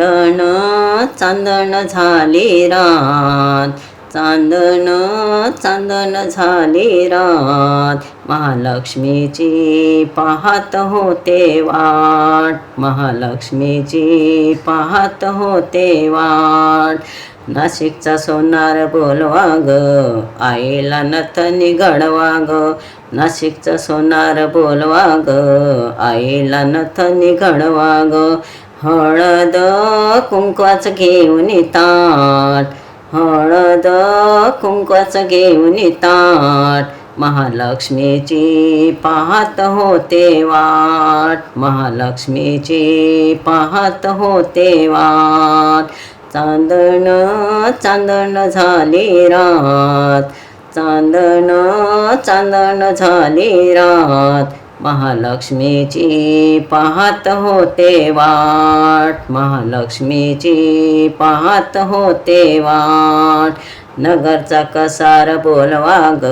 चांदण चांदण झाली रात. चांदण चांदण झाली रात. महालक्ष्मीची पाहत होते वाट. महालक्ष्मीची पाहत होते वाट. नाशिकचा सोनार बोलवा ग आईला नथनी घडवा ग नाशिकचा सोनार बोलवा ग आईला नथनी घडवा ग हळद कुंकवाचं घेऊन येतात. हळद कुंकवाचं घेऊन येतात. महालक्ष्मीची पाहत होते वाट. महालक्ष्मीची पाहत होते वाट. चांदण चांदण झाली रात. चांदण चांदण झाली रात. महालक्ष्मीची पाहत होते वाट. महालक्ष्मीची पाहत होते वाट. नगरचा कसार बोलवा ग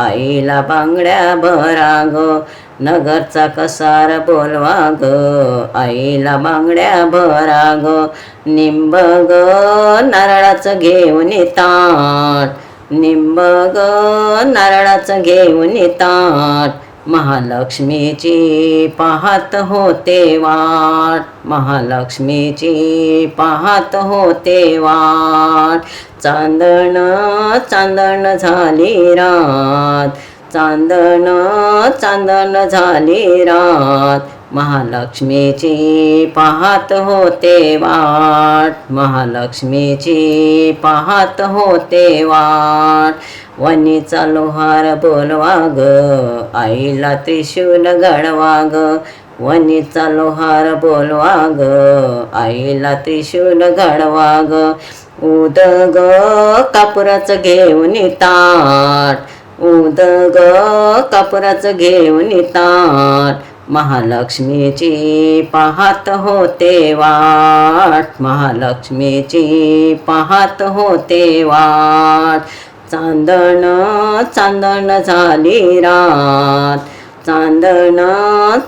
आईला बांगड्या भरा ग नगरचा कसार बोलवा ग आईला बांगड्या भरा ग निंब ग नारळाचं घेऊन ताट निंब ग नारळाचं घेऊन ताट महालक्ष्मीची पाहत होते वाट. महालक्ष्मीची पाहत होते वाट. चांदण चांदण झाली रात. चांदण चांदण झाली रात. महालक्ष्मीची पाहत होते वाट महालक्ष्मीची पाहत होते वाट. वनीचा लोहार बोलवा ग आईला त्रिशूल गडवा ग वनीचा लोहार बोलवा ग आईला त्रिशूल गडवा ग उद ग कापुराचं घेऊन ताट उद ग कापुराचं घेऊन ताट. महालक्ष्मीची पाहत होते वाट. महालक्ष्मीची पाहत होते वाट. चांदण चांदण झाली रात. चांदण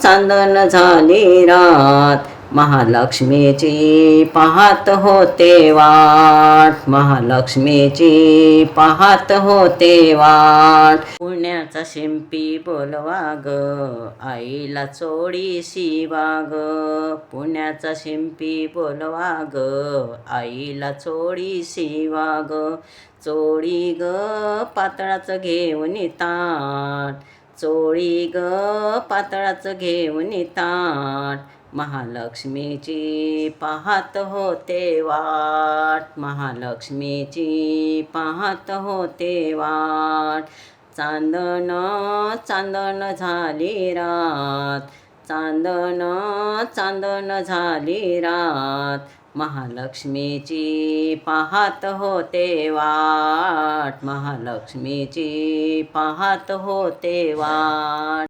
चांदण झाली रात. महालक्ष्मीची पाहत होते वाट. महालक्ष्मीची पाहत होते वाट. पुण्याचा शिंपी बोलवा ग आईला चोळी शिवा ग. पुण्याचा शिंपी बोलवा ग आईला चोळी शिवा ग. चोळी ग पातळाचं घेऊन ताट. चोळी ग पातळाचं घेऊन ताट. महालक्ष्मीची पाहत होते वाट महालक्ष्मीची पाहत होते वाट. चांदण चांदण झाली रात चांदण चांदण झाली रात. महालक्ष्मीची पाहत होते वाट महालक्ष्मीची पाहत होते वाट.